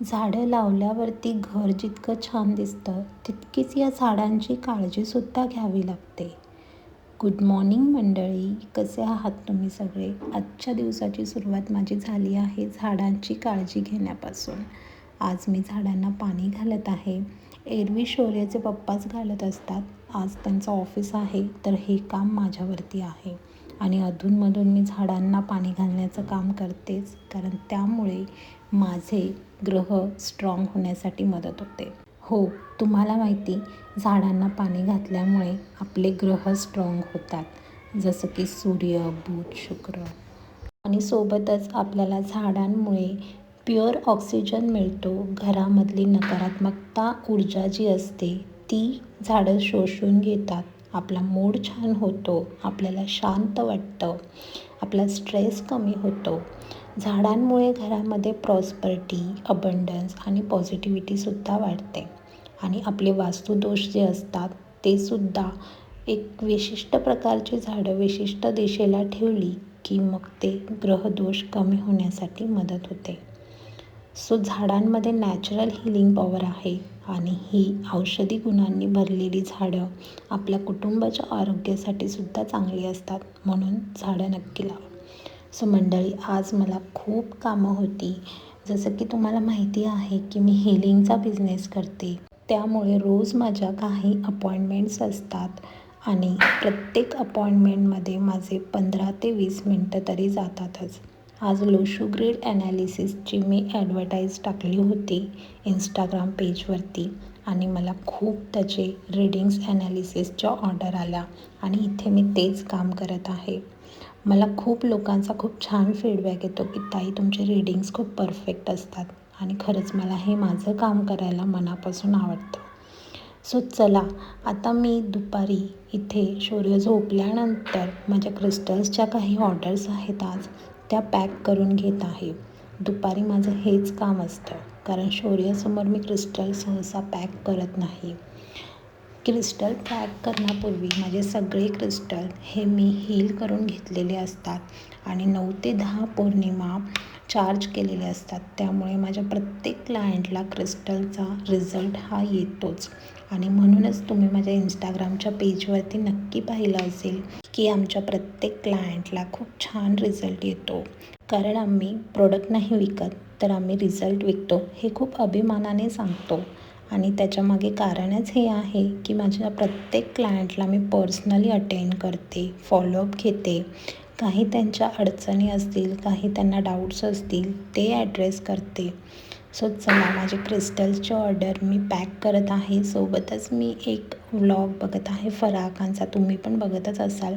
झाडं लावल्यावरती घर जितकं छान दिसतं तितकीच या झाडांची काळजीसुद्धा घ्यावी लागते. गुड मॉर्निंग मंडळी कसे आहात तुम्ही सगळे? आजच्या दिवसाची सुरुवात माझी झाली आहे झाडांची काळजी घेण्यापासून. आज मी झाडांना पाणी घालत आहे. एरवी शौर्याचे पप्पाच घालत असतात. आज त्यांचं ऑफिस आहे तर हे काम माझ्यावरती आहे. आणि अधूनमधून मी झाडांना पाणी घालण्याचं काम करतेच कारण त्यामुळे माझे ग्रह स्ट्रॉंग होण्यासाठी मदत होते. हो तुम्हाला माहिती झाडांना पाणी घातल्यामुळे आपले ग्रह स्ट्रॉंग होतात जसं की सूर्य बुध शुक्र. आणि सोबतच आपल्याला झाडांमुळे प्युअर ऑक्सिजन मिळतो. घरामधली नकारात्मकता ऊर्जा जी असते ती झाडं शोषून घेतात. आपला मूड छान होतो आपल्याला शांत वाटतं आपला स्ट्रेस कमी होतो. झाडांमुळे घरामध्ये प्रॉस्पर्टी अबंडन्स आणि पॉझिटिव्हिटीसुद्धा वाढते. आणि आपले वास्तुदोष जे असतात ते सुद्धा एक विशिष्ट प्रकारची झाडं विशिष्ट दिशेला ठेवली की मग ते ग्रहदोष कमी होण्यासाठी मदत होते. सो झाडांमध्ये नॅचरल हिलिंग पॉवर आहे. आणि ही औषधी गुणांनी भरलेली झाडं आपल्या कुटुंबाच्या आरोग्यासाठी सुद्धा चांगली असतात म्हणून झाडं नक्की लावा. सो मंडळी आज मला खूप कामं होती. जसं की तुम्हाला माहिती आहे की मी हिलिंगचा बिझनेस करते. त्यामुळे रोज माझ्या काही अपॉइंटमेंट्स असतात आणि प्रत्येक अपॉइंटमेंटमध्ये माझे पंधरा ते वीस मिनटं तरी जातातच. आज लोशू ग्रेड ॲनालिसिसची मी ॲडव्हर्टाईज टाकली होती इंस्टाग्राम पेजवरती आणि मला खूप त्याचे रीडिंग्स ॲनालिसिसच्या ऑर्डर आल्या आणि इथे मी तेच काम करत आहे. मला खूप लोकांचा खूप छान फीडबॅक येतो की ताई तुमचे रीडिंग्स खूप परफेक्ट असतात आणि खरंच मला हे माझं काम करायला मनापासून आवडतं. सो चला आता मी दुपारी इथे शौर्य झोपल्यानंतर माझ्या क्रिस्टल्सच्या काही ऑर्डर्स आहेत आज. त्या पॅक करून घेत आहे. दुपारी माझं हेच काम असतं कारण शौर्यासमोर मी क्रिस्टल सहसा पॅक करत नाही. क्रिस्टल पॅक करण्यापूर्वी माझे सगळे क्रिस्टल हे मी हील करून घेतलेले असतात आणि नऊ ते दहा पौर्णिमा चार्ज केलेले असतात. त्यामुळे माझ्या प्रत्येक क्लायंटला क्रिस्टलचा रिझल्ट हा येतोच. आणि म्हणूनच तुम्ही माझ्या इंस्टाग्रामच्या पेजवरती नक्की पाहिलं असेल की आमच्या प्रत्येक क्लायंटला खूप छान रिझल्ट येतो. कारण आम्ही प्रोडक्ट नाही विकत तर आम्ही रिझल्ट विकतो हे खूप अभिमानाने सांगतो. आणि त्याच्यामागे कारणच हे आहे की माझ्या प्रत्येक क्लायंटला मी पर्सनली अटेंड करते फॉलोअप घेते. काही त्यांच्या अडचणी असतील काही त्यांना डाऊट्स असतील ते ॲड्रेस करते. सो चला माझे क्रिस्टल्सची ऑर्डर मी पॅक करत आहे. सोबतच मी एक व्लॉग बघत आहे. फराकांचा तुम्ही पण बघतच असाल.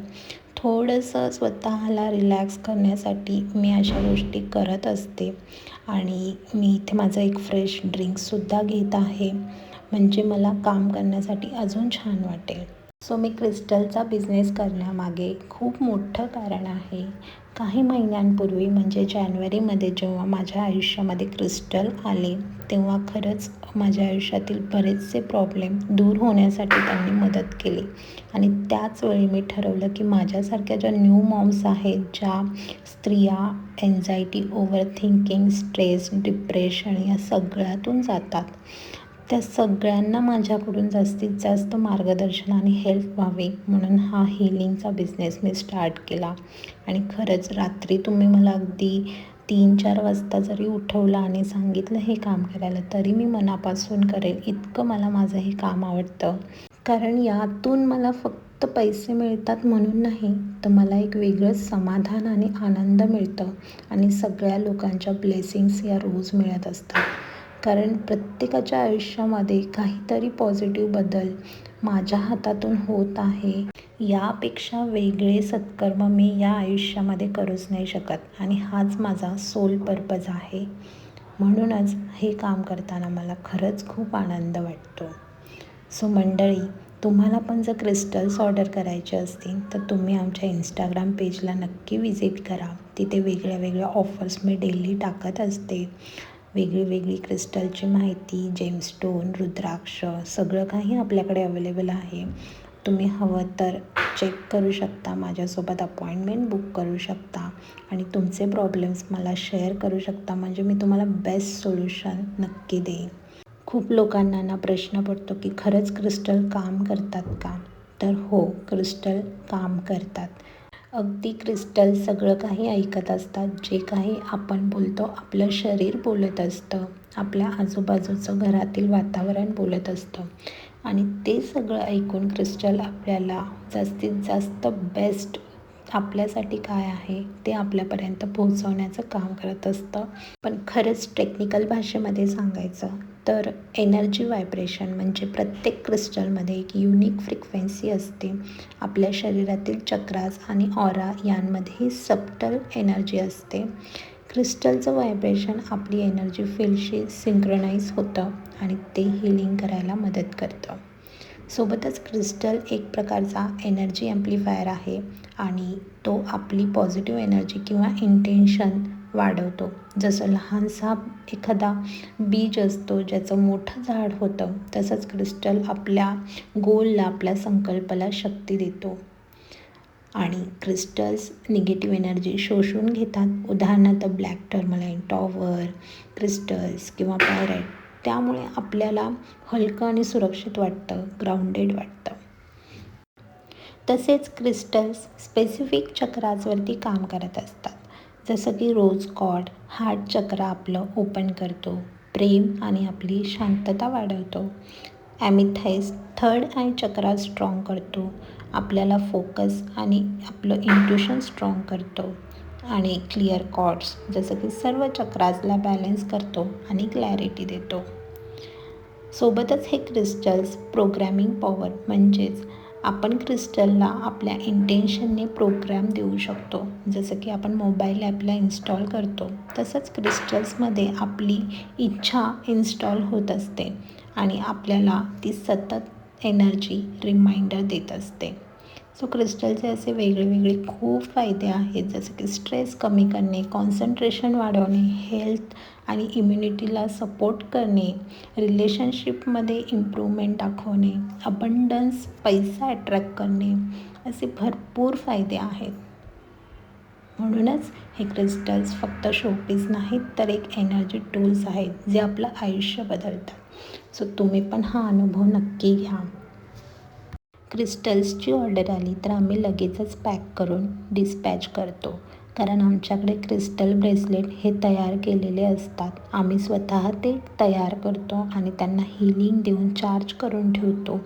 थोडंसं स्वतःला रिलॅक्स करण्यासाठी मी अशा गोष्टी करत असते. आणि मी इथे माझं एक फ्रेश ड्रिंक्ससुद्धा घेत आहे. म्हणजे मला काम करण्यासाठी अजून छान वाटेल. सो मी क्रिस्टलचा बिझनेस करण्यामागे खूप मोठं कारण आहे. काही महिन्यांपूर्वी म्हणजे जानेवारीमध्ये जेव्हा माझ्या आयुष्यामध्ये क्रिस्टल आले तेव्हा खरंच माझ्या आयुष्यातील बरेचसे प्रॉब्लेम दूर होण्यासाठी त्यांनी मदत केली. आणि त्याच वेळी मी ठरवलं की माझ्यासारख्या ज्या न्यू मॉम्स आहेत ज्या स्त्रिया anxiety overthinking stress depression या सगळ्यातून जातात त्या सगळ्यांना माझ्याकडून जास्तीत जास्त मार्गदर्शन आणि हेल्प व्हावी म्हणून हा हिलिंगचा बिझनेस मी स्टार्ट केला. आणि खरंच रात्री तुम्ही मला अगदी तीन चार वाजता जरी उठवलं आणि सांगितलं हे काम करायला तरी मी मनापासून करेल इतकं मला माझं हे काम आवडतं. कारण यातून मला फक्त पैसे मिळतात म्हणून नाही तर मला एक वेगळंच समाधान आणि आनंद मिळतं. आणि सगळ्या लोकांच्या ब्लेसिंग्स या रोज मिळत असतात. कारण प्रत्येकाच्या आयुष्यामध्ये काहीतरी पॉझिटिव्ह बदल माझ्या हातातून होत आहे. यापेक्षा वेगळे सत्कर्म मी या आयुष्यामध्ये करूच नाही शकत आणि हाच माझा सोल पर्पज आहे. म्हणूनच हे काम करताना मला खरंच खूप आनंद वाटतो. सो मंडळी तुम्हाला पण जर क्रिस्टल्स ऑर्डर करायचे असतील तर तुम्ही आमच्या इंस्टाग्राम पेजला नक्की विजिट करा. तिथे वेगळ्या वेगळ्या ऑफर्स मी डेली टाकत असते. वेगळी वेगळी क्रिस्टलची माहिती जेमस्टोन रुद्राक्ष सगळं काही आपल्याकडे अवेलेबल आहे. तुम्ही हवं तर चेक करू शकता माझ्यासोबत अपॉइंटमेंट बुक करू शकता आणि तुमचे प्रॉब्लेम्स मला शेअर करू शकता. म्हणजे मी तुम्हाला बेस्ट सोल्युशन नक्की देईन. खूप लोकांना ना प्रश्न पडतो की खरंच क्रिस्टल काम करतात का? तर हो क्रिस्टल काम करतात. अगदी क्रिस्टल सगळं काही ऐकत असतात. जे काही आपण बोलतो आपलं शरीर बोलत असतं. आपल्या आजूबाजूचं घरातील वातावरण बोलत असतं. आणि ते सगळं ऐकून क्रिस्टल आपल्याला जास्तीत जास्त बेस्ट आपल्यासाठी काय आहे ते आपल्यापर्यंत पोहोचवण्याचं काम करत असतं. पण खरंच टेक्निकल भाषेमध्ये सांगायचं तर एनर्जी व्हायब्रेशन म्हणजे प्रत्येक क्रिस्टलमध्ये एक युनिक फ्रिक्वेन्सी असते. आपल्या शरीरातील चक्रास आणि ऑरा यांमध्येही सबटल एनर्जी असते. क्रिस्टलचं व्हायब्रेशन आपली एनर्जी फील्डशी सिंक्रोनाईज होतं आणि ते हिलिंग करायला मदत करतं. सोबतच क्रिस्टल एक प्रकारचा एनर्जी ॲम्प्लिफायर आहे आणि तो आपली पॉझिटिव्ह एनर्जी किंवा इंटेन्शन वाढवतो. जसं लहानसा एखादा बीज असतो ज्याचं मोठं झाड होतं तसंच क्रिस्टल आपल्या गोलला आपल्या संकल्पाला शक्ती देतो. आणि क्रिस्टल्स निगेटिव्ह एनर्जी शोषून घेतात. उदाहरणार्थ ब्लॅक टर्मलाईन टॉवर क्रिस्टल्स किंवा पायराईट त्यामुळे आपल्याला हलकं आणि सुरक्षित वाटतं ग्राउंडेड वाटतं. तसेच क्रिस्टल्स स्पेसिफिक चक्राजवरती काम करत असतात. जसं की रोज कॉड हार्ट चक्र आपलं ओपन करतो. प्रेम आणि आपली शांतता वाढवतो. Amethyst third eye chakra strong करतो. आपल्याला फोकस आणि आपलं इंट्युशन स्ट्रॉंग करतो. आणि क्लिअर कॉर्ड्स जसं की सर्व चक्राजला बॅलेन्स करतो आणि क्लॅरिटी देतो. सोबतच हे क्रिस्टल्स प्रोग्रॅमिंग पॉवर म्हणजेच आपण क्रिस्टलला आपल्या इंटेन्शनने प्रोग्रॅम देऊ शकतो. जसं की आपण मोबाईल ॲपला इन्स्टॉल करतो तसंच क्रिस्टल्समध्ये आपली इच्छा इन्स्टॉल होत असते आणि आपल्याला ती सतत एनर्जी रिमाइंडर देत असते. सो क्रिस्टलचे असे वेगळे वेगळे खूप फायदे आहेत जसं की स्ट्रेस कमी करणे कॉन्सन्ट्रेशन वाढवणे हेल्थ आणि इम्युनिटीला सपोर्ट करणे रिलेशनशिपमध्ये इम्प्रूव्हमेंट दाखवणे अबंडन्स पैसा अट्रॅक्ट करणे असे भरपूर फायदे आहेत. म्हणूनच हे क्रिस्टल्स फक्त शोपीस नाहीत तर एक एनर्जी टूल्स आहेत जे आपलं आयुष्य बदलतात. सो तुम्ही पण हा अनुभव नक्की घ्या. क्रिस्टल्सची ऑर्डर आली तर आम्ही लगेचच पॅक करून डिस्पॅच करतो. कारण आमच्याकडे क्रिस्टल ब्रेसलेट हे तयार केलेले असतात. आम्ही स्वतः ते तयार करतो आणि त्यांना हिलिंग देऊन चार्ज करून ठेवतो.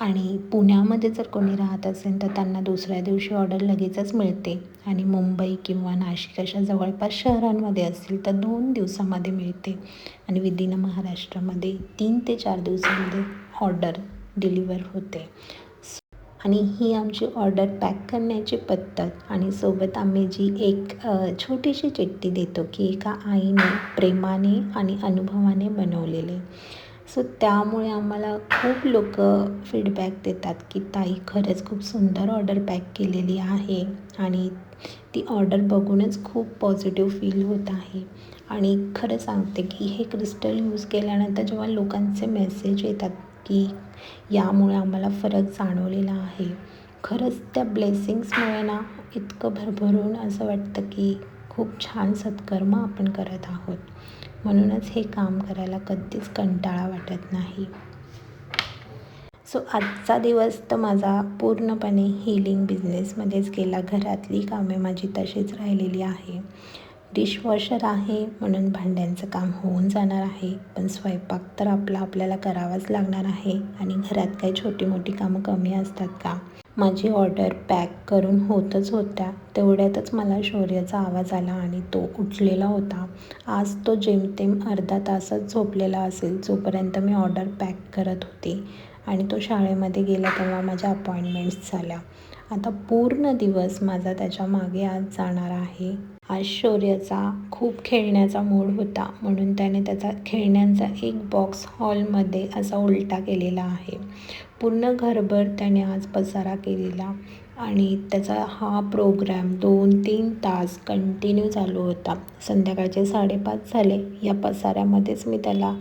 आणि पुण्यामध्ये जर कोणी राहत असेल तर त्यांना दुसऱ्या दिवशी ऑर्डर लगेचच मिळते. आणि मुंबई किंवा नाशिक अशा जवळपास शहरांमध्ये असेल तर दोन दिवसामध्ये मिळते. आणि विदिन महाराष्ट्रामध्ये तीन ते चार दिवसामध्ये ऑर्डर डिलिव्हर होते. आणि ही आमची ऑर्डर पॅक करण्याची पद्धत आणि सोबत आम्ही जी एक छोटीशी चिठ्ठी देतो की एका आईने प्रेमाने आणि अनुभवाने बनवलेले. सो त्यामुळे आम्हाला खूप लोक फीडबॅक देतात की ताई खरंच खूप सुंदर ऑर्डर पॅक केलेली आहे आणि ती ऑर्डर बघूनच खूप पॉझिटिव्ह फील होत आहे. आणि खरं सांगते की हे क्रिस्टल यूज केल्यानंतर जेव्हा लोकांचे मेसेज येतात की यामुळे आम्हाला फरक जाणवलेला आहे. खरंच त्या ब्लेसिंग्समुळे ना इतकं भरभरून असं वाटतं की खूप छान सत्कर्म आपण करत आहोत. म्हणूनच हे काम करायला कधीच कंटाळा वाटत नाही. सो आजचा दिवस तर माझा पूर्णपणे हिलिंग बिझनेसमध्येच गेला. घरातली कामे माझी तशीच राहिलेली आहे. डिशवॉशर आहे म्हणून भांड्यांचं काम होऊन जाणार आहे. पण स्वयंपाक तर आपला आपल्याला करावाच लागणार आहे आणि घरात काही छोटी मोठी कामं कमी असतात का? माझी ऑर्डर पॅक करून होतच होत्या. तेवढ्यातच मला शौर्याचा आवाज आला आणि तो उठलेला होता. आज तो जेमतेम अर्धा तासच झोपलेला असेल जोपर्यंत मी ऑर्डर पॅक करत होते. आणि तो शाळेमध्ये गेला तेव्हा माझ्या अपॉइंटमेंट्स झाल्या. आता पूर्ण दिवस माझा त्याच्यामागे आज जाणार आहे. आज शौर्याचा खूप खेळण्याचा मूड होता. म्हणून त्याने त्याचा खेळण्यांचा एक बॉक्स हॉलमध्ये असा उलटा केलेला आहे. पूर्ण घरभर त्याने आज पसारा केलेला आणि त्याचा हा प्रोग्रॅम दोन तीन तास कंटिन्यू चालू होता. संध्याकाळचे साडेपाच झाले. या पसाऱ्यामध्येच मी त्याला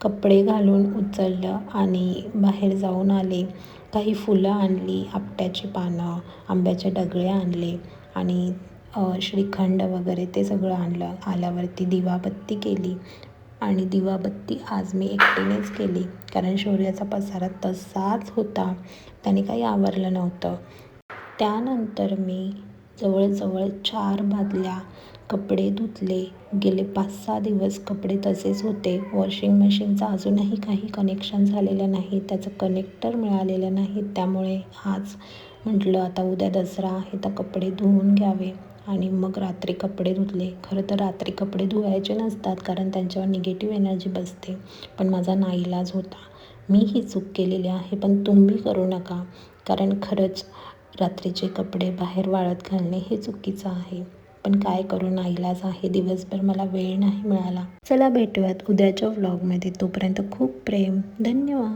कपडे घालून उचललं आणि बाहेर जाऊन आले. काही फुलं आणली आपट्याची पानं आंब्याचे डगळे आणले आणि श्रीखंड वगैरे ते सगळं आणलं. आल्यावरती दिवाबत्ती केली आणि दिवाबत्ती आज मी एकटीनेच केली कारण शौर्याचा पसारा तसाच होता. त्याने काही आवरलं नव्हतं. त्यानंतर मी जवळजवळ चार बादल्या कपडे धुतले. गेले पाच सहा दिवस कपडे तसेच होते. वॉशिंग मशीनचं अजूनही काही कनेक्शन झालेलं नाही. त्याचं कनेक्टर मिळालेलं नाही. त्यामुळे आज म्हटलं आता उद्या दसरा आहे तर कपडे धुवून घ्यावे. आणि मग रात्री कपडे धुतले. खरं तर रात्री कपडे धुवायचे नसतात कारण त्यांच्यावर निगेटिव्ह एनर्जी बसते. पण माझा नाईलाज होता. मी ही चूक केलेली आहे पण तुम्ही करू नका. कारण खरंच रात्रीचे कपडे बाहेर वाळत घालणे हे चुकीचं आहे. पण काय करू नाईलाज आहे? दिवसभर मला वेळ नाही मिळाला. चला भेटूयात उद्याच्या व्लॉगमध्ये तोपर्यंत खूप प्रेम. धन्यवाद.